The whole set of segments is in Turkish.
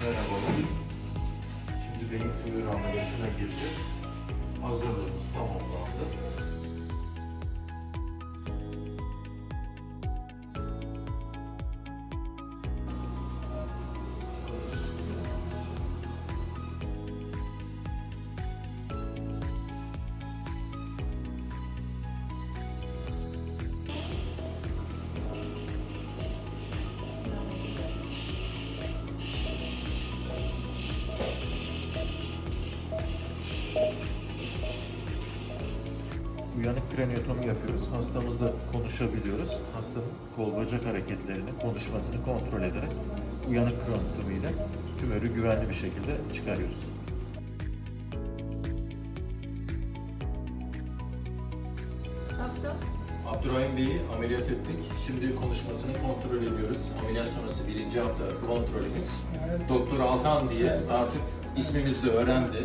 Merhabalar. Şimdi beyin fluor ameliyatına gireceğiz. Hazırlığımız tamamlandı. Uyanık kraniotomi yapıyoruz. Hastamızla konuşabiliyoruz. Hastanın kol bacak hareketlerini, konuşmasını kontrol ederek uyanık kraniotomi ile tümörü güvenli bir şekilde çıkarıyoruz. Abdurrahim Bey'i ameliyat ettik. Şimdi konuşmasını kontrol ediyoruz. Ameliyat sonrası birinci hafta kontrolümüz. Doktor Altan diye artık ismimizi de öğrendi.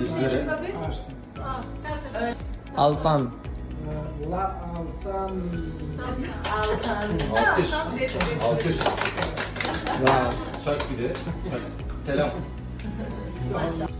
Bizlere. Altan. La alttan alkış. Alkış. Wow. Çak bir de. Selam. sağ